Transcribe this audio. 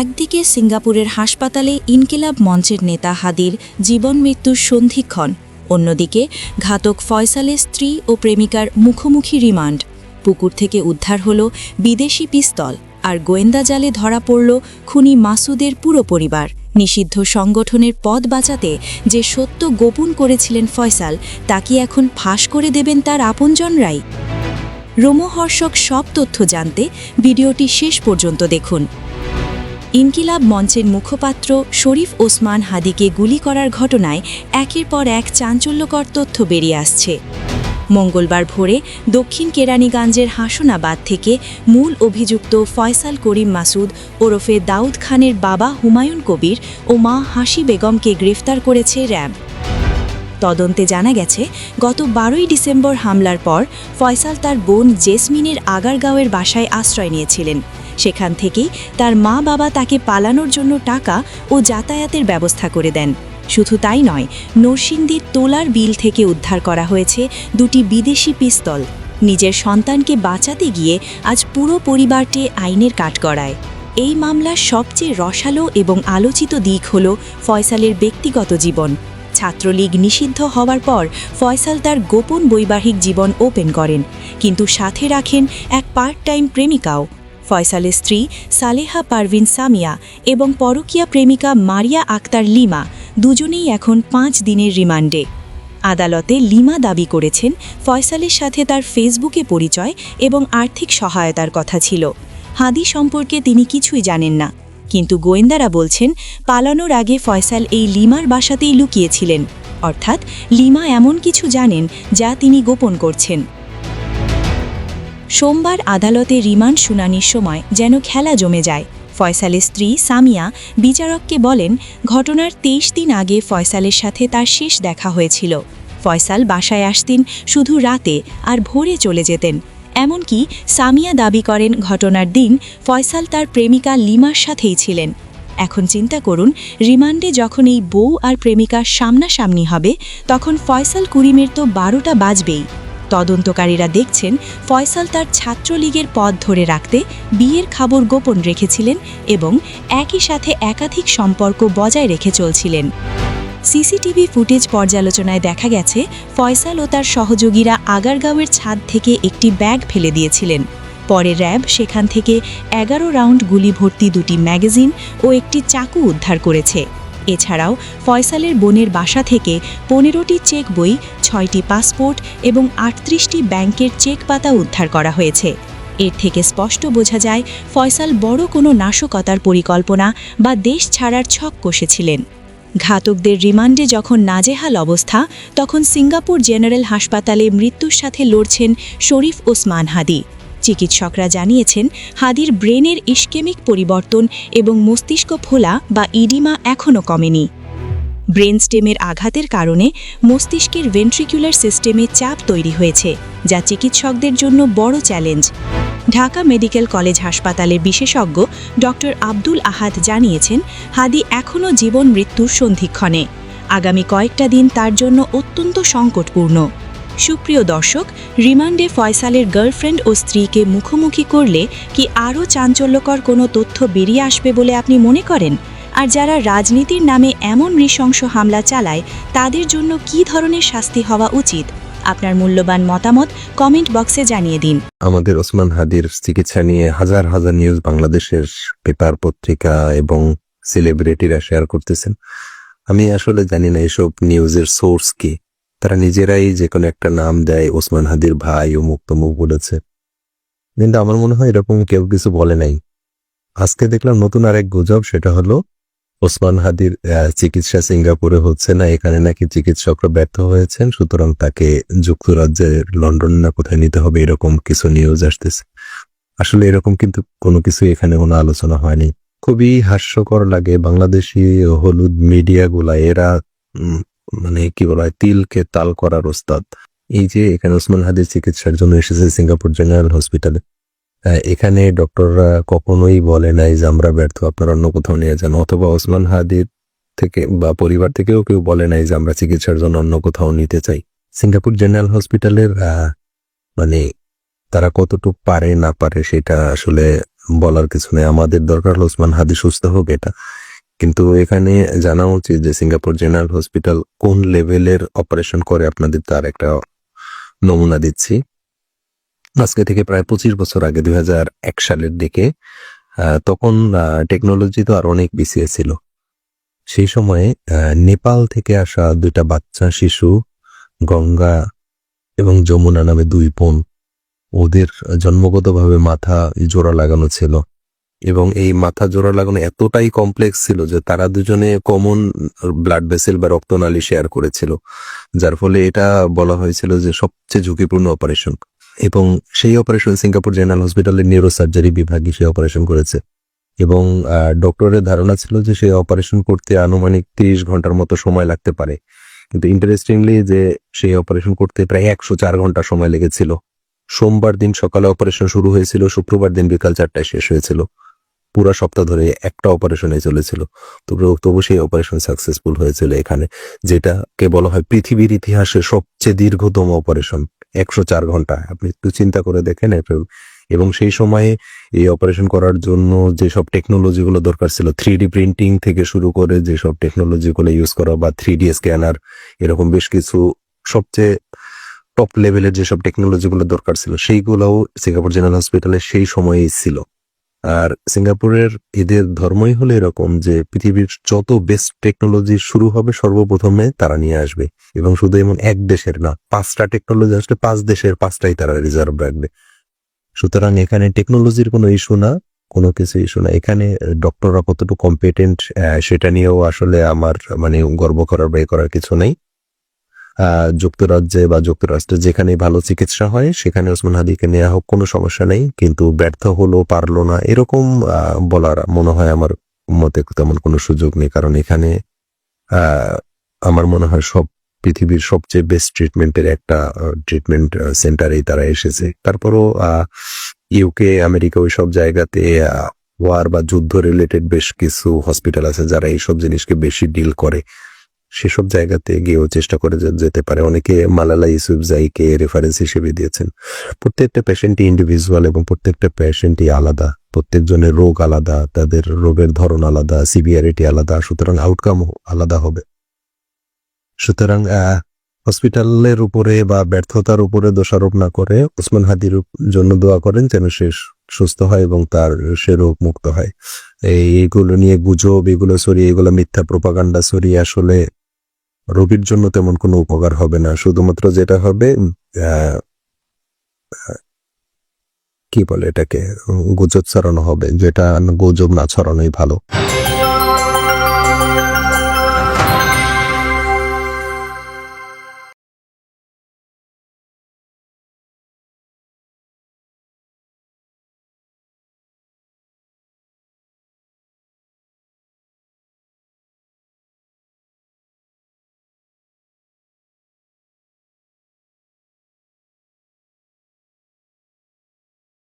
একদিকে সিঙ্গাপুরের হাসপাতালে ইনকিলাব মঞ্চের নেতা হাদির জীবন মৃত্যুর সন্ধিক্ষণ, অন্যদিকে ঘাতক ফয়সালের স্ত্রী ও প্রেমিকার মুখোমুখি রিমান্ড। পুকুর থেকে উদ্ধার হল বিদেশি পিস্তল আর গোয়েন্দা জালে ধরা পড়ল খুনি মাসুদের পুরো পরিবার। নিষিদ্ধ সংগঠনের পদ বাঁচাতে যে সত্য গোপন করেছিলেন ফয়সাল, তা কি এখন ফাঁস করে দেবেন তার আপনজনরাই রোমহর্ষক সব তথ্য জানতে ভিডিওটি শেষ পর্যন্ত দেখুন। ইনকিলাব মঞ্চের মুখপাত্র শরীফ ওসমান হাদিকে গুলি করার ঘটনায় একের পর এক চাঞ্চল্যকর তথ্য বেরিয়ে আসছে। মঙ্গলবার ভোরে দক্ষিণ কেরানীগঞ্জের হাসনাবাদ থেকে মূল অভিযুক্ত ফয়সাল করিম মাসুদ ওরফে দাউদ খানের বাবা হুমায়ুন কবির ও মা হাসি বেগমকে গ্রেফতার করেছে র্যাব। তদন্তে জানা গেছে, গত বারোই ডিসেম্বর হামলার পর ফয়সাল তার বোন জেসমিনের আগারগাঁওয়ের বাসায় আশ্রয় নিয়েছিলেন। সেখান থেকেই তার মা বাবা তাকে পালানোর জন্য টাকা ও যাতায়াতের ব্যবস্থা করে দেন। শুধু তাই নয়, নরসিংদীর তোলার বিল থেকে উদ্ধার করা হয়েছে দুটি বিদেশি পিস্তল। নিজের সন্তানকে বাঁচাতে গিয়ে আজ পুরো পরিবারটি আইনের কাঠগড়ায় এই মামলার সবচেয়ে রসালো এবং আলোচিত দিক হল ফয়সালের ব্যক্তিগত জীবন। ছাত্রলীগ নিষিদ্ধ হওয়ার পর ফয়সাল তার গোপন বৈবাহিক জীবন ওপেন করেন, কিন্তু সাথে রাখেন এক পার্ট টাইম প্রেমিকাও। ফয়সালের স্ত্রী সালেহা পারভিন সামিয়া এবং পরকীয়া প্রেমিকা মারিয়া আক্তার লিমা দুজনেই এখন পাঁচ দিনের রিমান্ডে। আদালতে লিমা দাবি করেছেন ফয়সালের সাথে তার ফেসবুকে পরিচয় এবং আর্থিক সহায়তার কথা ছিল। হাদি সম্পর্কে তিনি কিছুই জানেন না, কিন্তু গোয়েন্দারা বলছেন পালানোর আগে ফয়সাল এই লিমার বাসাতেই লুকিয়েছিলেন। অর্থাৎ লিমা এমন কিছু জানেন যা তিনি গোপন করছেন। সোমবার আদালতে রিমান্ড শুনানির সময় যেন খেলা জমে যায়। ফয়সালের স্ত্রী সামিয়া বিচারককে বলেন, ঘটনার তেইশ দিন আগে ফয়সালের সাথে তার শেষ দেখা হয়েছিল। ফয়সাল বাসায় আসতেন শুধু রাতে আর ভোরে চলে যেতেন। এমনকি সামিয়া দাবি করেন, ঘটনার দিন ফয়সাল তার প্রেমিকা লিমার সাথেই ছিলেন। এখন চিন্তা করুন, রিমান্ডে যখন এই বউ আর প্রেমিকার সামনাসামনি হবে, তখন ফয়সাল কুরিমের তো বারোটা বাজবেই। তদন্তকারীরা দেখছেন ফয়সাল তার ছাত্রলীগের পদ ধরে রাখতে বিয়ের খবর গোপন রেখেছিলেন এবং একই সাথে একাধিক সম্পর্ক বজায় রেখে চলছিলেন। সিসিটিভি ফুটেজ পর্যালোচনায় দেখা গেছে, ফয়সাল ও তার সহযোগীরা আগারগাঁওয়ের ছাদ থেকে একটি ব্যাগ ফেলে দিয়েছিলেন। পরে র্যাব সেখান থেকে এগারো রাউন্ড গুলি ভর্তি দুটি ম্যাগাজিন ও একটি চাকু উদ্ধার করেছে। এছাড়াও ফয়সালের বোনের বাসা থেকে পনেরোটি চেক বই, ছয়টি পাসপোর্ট এবং আটত্রিশটি ব্যাংকের চেক পাতা উদ্ধার করা হয়েছে। এর থেকে স্পষ্ট বোঝা যায়, ফয়সাল বড় কোনো নাশকতার পরিকল্পনা বা দেশ ছাড়ার ছক কষেছিলেন। ঘাতকদের রিমান্ডে যখন নাজেহাল অবস্থা, তখন সিঙ্গাপুর জেনারেল হাসপাতালে মৃত্যুর সাথে লড়ছেন শরীফ ওসমান হাদি। চিকিৎসকরা জানিয়েছেন, হাদির ব্রেনের ইস্কেমিক পরিবর্তন এবং মস্তিষ্ক ফোলা বা ইডিমা এখনও কমেনি। ব্রেন স্টেমের আঘাতের কারণে মস্তিষ্কের ভেন্ট্রিকুলার সিস্টেমে চাপ তৈরি হয়েছে, যা চিকিৎসকদের জন্য বড় চ্যালেঞ্জ। ঢাকা মেডিকেল কলেজ হাসপাতালের বিশেষজ্ঞ ডক্টর আব্দুল আহাদ জানিয়েছেন, হাদি এখনও জীবন মৃত্যুর সন্ধিক্ষণে। আগামী কয়েকটা দিন তার জন্য অত্যন্ত সংকটপূর্ণ। সুপ্রিয় দর্শক, রিমান্ডে ফয়সালের গার্লফ্রেন্ড ও স্ত্রীকে মুখোমুখি করলে কি আরও চাঞ্চল্যকর কোনো তথ্য বেরিয়ে আসবে বলে আপনি মনে করেন? আর যারা রাজনীতির নামে এমন নৃশংস হামলা চালায়, তাদের জন্য কি ধরনের শাস্তি হওয়া উচিত? আপনার মূল্যবান মতামত কমেন্ট বক্সে জানিয়ে দিন। আমাদের ওসমান হাদির চিকিৎসা নিয়ে হাজার হাজার নিউজ বাংলাদেশের পেপার, পত্রিকা এবং সেলিব্রিটিরা শেয়ার করতেছেন। আমি আসলে জানি না এসব নিউজের সোর্স কি। তারা নিজেরাই যে কোনো একটা নাম দেয়, ওসমান হাদির ভাই অমুক তমুক বলেছে। কিন্তু আমার মনে হয় এরকম কেউ কিছু বলে নাই। আজকে দেখলাম নতুন আরেক গুজব, সেটা হলো ওসমান হাদির চিকিৎসা সিঙ্গাপুরে হচ্ছে না, এখানে নাকি চিকিৎসকরা ব্যর্থ হয়েছেন, সুতরাং তাকে যুক্তরাজ্যের লন্ডন না কোথায় নিতে হবে, এরকম কিছু নিউজ আসতেছে। আসলে এরকম কিন্তু কোনো কিছু এখানে কোনো আলোচনা হয়নি। খুবই হাস্যকর লাগে বাংলাদেশি হলুদ মিডিয়া গুলা এরা মানে কি বলা হয় তিলকে তাল করার ওস্তাদ। এই যে এখানে ওসমান হাদির চিকিৎসার জন্য এসেছে সিঙ্গাপুর জেনারেল হসপিটালে। আহ, এখানে ডক্টররা কখনোই বলে নাই যে আমরা ব্যর্থ আপনারা অন্য কোথাও নিয়ে যান। অথবা ওসমান হাদির থেকে বা পরিবার থেকেও কেউ বলে নাই যে আমরা চিকিৎসার জন্য অন্য কোথাও নিতে চাই। সিঙ্গাপুর জেনারেল হসপিটালের মানে তারা কতটুকু পারে না পারে সেটা আসলে বলার কিছু নেই। আমাদের দরকার ওসমান হাদি সুস্থ হোক এটা। কিন্তু এখানে জানা উচিত যে সিঙ্গাপুর জেনারেল হসপিটাল কোন লেভেলের অপারেশন করে আপনাদের তার একটা নমুনা দিচ্ছি। আজকে থেকে প্রায় পঁচিশ বছর আগে দুই সালের দিকে তখন টেকনোলজি তো আর অনেক পিছিয়ে ছিল। সেই সময়ে নেপাল থেকে আসা দুইটা বাচ্চা, শিশু, গঙ্গা এবং যমুনা নামে দুই বোন, ওদের জন্মগতভাবে মাথা জোড়া লাগানো ছিল। এবং এই মাথা জোড়া লাগানো এতটাই কমপ্লেক্স ছিল যে তারা দুজনে কমন ব্লাড ভেসেল বা রক্তনালী শেয়ার করেছিল, যার ফলে এটা বলা হয়েছিল যে সবচেয়ে ঝুঁকিপূর্ণ অপারেশন এবং সেই অপারেশন সিঙ্গাপুর জেনারেল হসপিটালের নিউরো সার্জারি বিভাগে সেই অপারেশন করেছে। এবং ডক্টরের ধারণা ছিল যে সেই অপারেশন করতে আনুমানিক তিরিশ ঘণ্টার মতো সময় লাগতে পারে। কিন্তু ইন্টারেস্টিংলি যে সেই অপারেশন করতে প্রায় একশো চার ঘণ্টা সময় লেগেছিল। সোমবার দিন সকালে অপারেশন শুরু হয়েছিল, শুক্রবার দিন বিকাল চারটায় শেষ হয়েছিল। পুরো সপ্তাহ ধরে একটা অপারেশনে চলেছিল। তবু তবু সেই অপারেশন সাকসেসফুল হয়েছিল এখানে যেটাকে বলা হয় পৃথিবীর ইতিহাসে সবচেয়ে দীর্ঘতম অপারেশন একশো চার ঘণ্টা। আপনি একটু চিন্তা করে দেখেন এবং সেই সময়ে এই অপারেশন করার জন্য যেসব টেকনোলজি গুলো দরকার ছিল থ্রি ডি প্রিন্টিং থেকে শুরু করে যেসব টেকনোলজি গুলো ইউজ করা বা থ্রি ডি স্ক্যানার এরকম বেশ কিছু সবচেয়ে টপ লেভেলের যেসব টেকনোলজি গুলো দরকার ছিল, সেইগুলোও সিঙ্গাপুর জেনারেল হসপিটালে সেই সময়েই ছিল। আর সিঙ্গাপুরের এদের ধর্মই হলো এরকম যে পৃথিবীর যত বেস্ট টেকনোলজি শুরু হবে, সর্বপ্রথমে তারা নিয়ে আসবে। এবং শুধু এমন এক দেশের না, পাঁচটা টেকনোলজি আসলে পাঁচ দেশের পাঁচটাই তারা রিজার্ভ রাখবে। সুতরাং এখানে টেকনোলজির কোনো ইস্যু না, কোনো কিছু ইস্যু না। এখানে ডক্টররা কতটুকু কম্পিটেন্ট সেটা নিয়েও আসলে আমার মানে গর্ব করার ব্যয় করার কিছু নেই। যুক্তরাজ্যে বা যুক্তরাষ্ট্রে যেখানে ভালো চিকিৎসা হয়, সেখানে ওসমান হাদিকে নেওয়া হোক, কোনো সমস্যা নেই। কিন্তু ব্যর্থ হলো, পারল না, এরকম বলার মনে হয় আমার মতে তেমন কোনো সুযোগ নেই। কারণ এখানে আমার মনে হয় সব পৃথিবীর সবচেয়ে বেস্ট ট্রিটমেন্টের একটা ট্রিটমেন্ট সেন্টারেই তারা এসেছে। তারপরও ইউকে আমেরিকা ওই সব জায়গাতে ওয়ার বা যুদ্ধ রিলেটেড বেশ কিছু হসপিটাল আছে যারা এইসব জিনিসকে বেশি ডিল করে। সেসব জায়গাতে গিয়েও চেষ্টা করে যেতে পারে। অনেকে মালালা ইউসুফ জাইকে রেফারেন্স হিসেবে দিয়েছেন। প্রত্যেকটা পেশেন্টই ইন্ডিভিজুয়াল এবং প্রত্যেকটা পেশেন্টই আলাদা। প্রত্যেকজনের রোগ আলাদা, তাদের রোগের ধরন আলাদা সিভিয়ারিটি আলাদা, সুতরাং আউটকাম আলাদা হবে। সুতরাং হসপিটালের উপরে বা ব্যর্থতার উপরে দোষারোপ না করে ওসমান হাদির জন্য দোয়া করেন যেন সে সুস্থ হয় এবং তার সে রোগ মুক্ত হয়। এই এইগুলো নিয়ে গুজব, এগুলো সরিয়ে এগুলো মিথ্যা প্রপাগান্ডা সরিয়ে আসলে রোগীর জন্য তেমন কোনো উপকার হবে না। শুধুমাত্র যেটা হবে কি বলে এটাকে? গুজব ছড়ানো হবে, যেটা গুজব না ছড়ানোই ভালো।